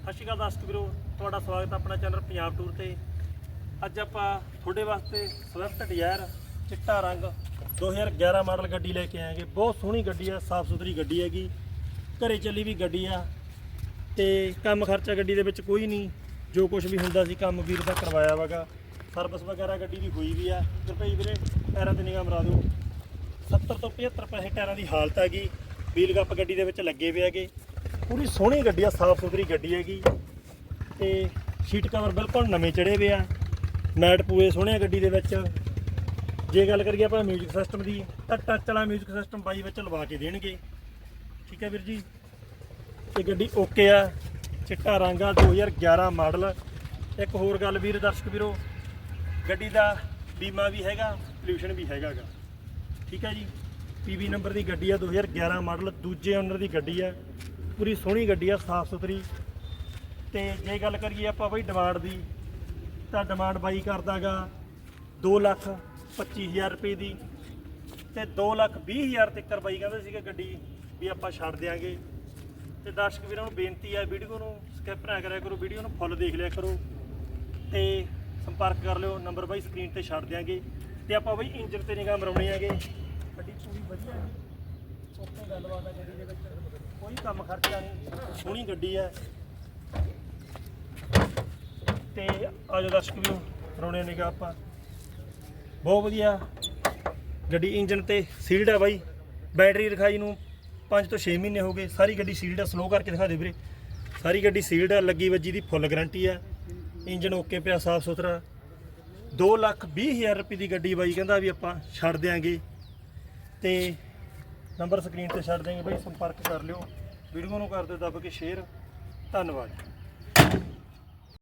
ਸਤਿ ਸ਼੍ਰੀ ਅਕਾਲ ਦਰਸ਼ਕ ਵੀਰੋ, ਤੁਹਾਡਾ ਸਵਾਗਤ ਹੈ ਆਪਣਾ ਚੈਨਲ ਪੰਜਾਬ ਟੂਰ ਤੇ। ਅੱਜ ਆਪਾਂ ਤੁਹਾਡੇ ਵਾਸਤੇ ਸਵਿਫਟ ਡਿਜ਼ਾਇਰ ਚਿੱਟਾ ਰੰਗ 2011 ਮਾਡਲ ਗੱਡੀ ਲੈ ਕੇ ਆਏਗੇ ਬਹੁਤ ਸੋਹਣੀ ਗੱਡੀ ਆ, ਸਾਫ਼ ਸੁਥਰੀ ਗੱਡੀ ਹੈਗੀ। ਘਰੇ ਚੱਲੀ ਵੀ ਗੱਡੀ ਆ ਤੇ ਕੰਮ ਖਰਚਾ ਗੱਡੀ ਦੇ ਵਿੱਚ ਕੋਈ ਨਹੀਂ। ਜੋ ਕੁਝ ਵੀ ਹੁੰਦਾ ਸੀ ਕੰਮ ਵੀਰ ਦਾ ਕਰਵਾਇਆ ਵਾਗਾ ਸਰਵਿਸ ਵਗੈਰਾ ਗੱਡੀ ਦੀ ਹੋਈ ਵੀ ਆ। ਰੁਪਏ ਵੀਰੇ, ਟਾਇਰਾਂ ਤੇ ਨਿਗਾਹ ਮਰਾ ਦਿਓ। 70 ਤੋਂ 75 ਪੈਸੇ ਟਾਇਰਾਂ ਦੀ ਹਾਲਤ ਹੈਗੀ। ਵੀਲ ਗੱਪ ਗੱਡੀ ਦੇ ਵਿੱਚ ਲੱਗੇ ਹੋਏ ਹੈਗੇ। ਪੂਰੀ ਸੋਹਣੀ ਗੱਡੀ ਆ ਸਾਫ ਸੁਥਰੀ ਗੱਡੀ ਹੈਗੀ ਤੇ ਸ਼ੀਟ ਕਵਰ ਬਿਲਕੁਲ ਨਵੇਂ ਚੜੇ ਹੋਏ ਆ ਮੈਟ ਪੂਰੇ ਸੋਹਣੇ ਆ ਗੱਡੀ ਦੇ ਵਿੱਚ ਜੇ ਗੱਲ ਕਰੀਏ ਆਪਾਂ 뮤직 ਸਿਸਟਮ ਦੀ ਤਾਂ ਟੱਚ ਵਾਲਾ 뮤직 ਸਿਸਟਮ ਬਾਈ ਵਿੱਚ ਲਵਾ ਕੇ ਦੇਣਗੇ ਠੀਕ ਹੈ ਵੀਰ ਜੀ ਤੇ ਗੱਡੀ ਓਕੇ ਆ ਚਿੱਟਾ ਰੰਗ ਆ 2011 ਮਾਡਲ ਇੱਕ ਹੋਰ ਗੱਲ ਵੀਰ ਦਰਸ਼ਕ ਵੀਰੋ ਗੱਡੀ ਦਾ ਬੀਮਾ ਵੀ ਹੈਗਾ ਪੋਲਿਊਸ਼ਨ ਵੀ ਹੈਗਾਗਾ ਠੀਕ ਹੈ ਜੀ ਪੀਵੀ ਨੰਬਰ ਦੀ ਗੱਡੀ ਆ 2011 ਮਾਡਲ ਦੂਜੇ ਓਨਰ ਦੀ ਗੱਡੀ ਆ ਪੂਰੀ ਸੋਹਣੀ ਗੱਡੀ ਆ, ਸਾਫ਼ ਸੁਥਰੀ। ਤੇ ਜੇ ਗੱਲ ਕਰੀਏ ਆਪਾਂ ਬਈ ਡਿਮਾਂਡ ਦੀ, ਤਾਂ ਡਿਮਾਂਡ ਬਾਈ ਕਰਦਾਗਾ 2 ਲੱਖ 25000 ਰੁਪਏ ਦੀ ਤੇ 2 ਲੱਖ 20000 ਤੱਕ ਬਾਈ ਕਹਿੰਦੇ ਸੀਗੇ ਗੱਡੀ ਵੀ ਆਪਾਂ ਛੱਡ ਦਿਆਂਗੇ। ਤੇ ਦਰਸ਼ਕ ਵੀਰਾਂ ਨੂੰ ਬੇਨਤੀ ਆ ਵੀਡੀਓ ਨੂੰ ਸਕਿਪ ਨਾ ਕਰਿਆ ਕਰੋ, ਵੀਡੀਓ ਨੂੰ ਫੁੱਲ ਦੇਖ ਲਿਆ ਕਰੋ। ਤੇ ਸੰਪਰਕ ਕਰ ਲਿਓ ਨੰਬਰ ਬਾਈ ਸਕਰੀਨ ਤੇ ਛੱਡ ਦਿਆਂਗੇ। ਤੇ ਆਪਾਂ ਬਈ ਇੰਜਨ ਤੇ ਨਿਗਾਹ ਮਰਾਉਣੀ ਹੈਗੇ। ਗੱਡੀ ਪੂਰੀ ਵਧੀਆ ਉੱਥੇ ਗੱਲਬਾਤ ਹੈ ਗੱਡੀ ਦੇ ਵਿੱਚ। ਕੋਈ ਕੰਮ ਖਰਚਾ ਨਹੀਂ। ਸੋਹਣੀ ਗੱਡੀ ਹੈ ਤੇ ਆਜੋ ਦਰਸ਼ਕ ਵੀਰੋ ਮਰਾਉਣੇ ਨਿਗਾਹ ਆਪਾਂ। ਬਹੁਤ ਵਧੀਆ। ਗੱਡੀ ਇੰਜਨ ਤੇ ਸੀਲਡ ਹੈ ਬਾਈ। ਬੈਟਰੀ ਰਖਾਈ ਨੂੰ 5 ਤੋਂ 6 ਮਹੀਨੇ ਹੋ ਗਏ। ਸਾਰੀ ਗੱਡੀ ਸੀਲਡ ਹੈ ਸਲੋ ਕਰਕੇ ਦਿਖਾ ਦੇ ਵੀਰੇ। ਸਾਰੀ ਗੱਡੀ ਸੀਲਡ ਹੈ ਲੱਗੀ ਵੱਜੀ ਦੀ, ਫੁੱਲ ਗਾਰੰਟੀ ਹੈ ਇੰਜਨ ਓਕੇ ਪਿਆ, ਸਾਫ਼ ਸੁਥਰਾ। 2 ਲੱਖ 20 ਹਜ਼ਾਰ ਰੁਪਏ ਦੀ ਗੱਡੀ ਬਾਈ ਕਹਿੰਦਾ ਵੀ ਆਪਾਂ ਛੱਡ ਦਿਆਂਗੇ। ਤੇ ਨੰਬਰ ਸਕਰੀਨ ਤੇ ਛੱਡ ਦਿਆਂਗੇ ਬਈ, ਸੰਪਰਕ ਕਰ ਲਿਓ। ਵੀਡੀਓ ਨੂੰ ਕਰ ਦਿਓ ਦੱਬ ਕੇ ਸ਼ੇਅਰ ਧੰਨਵਾਦ।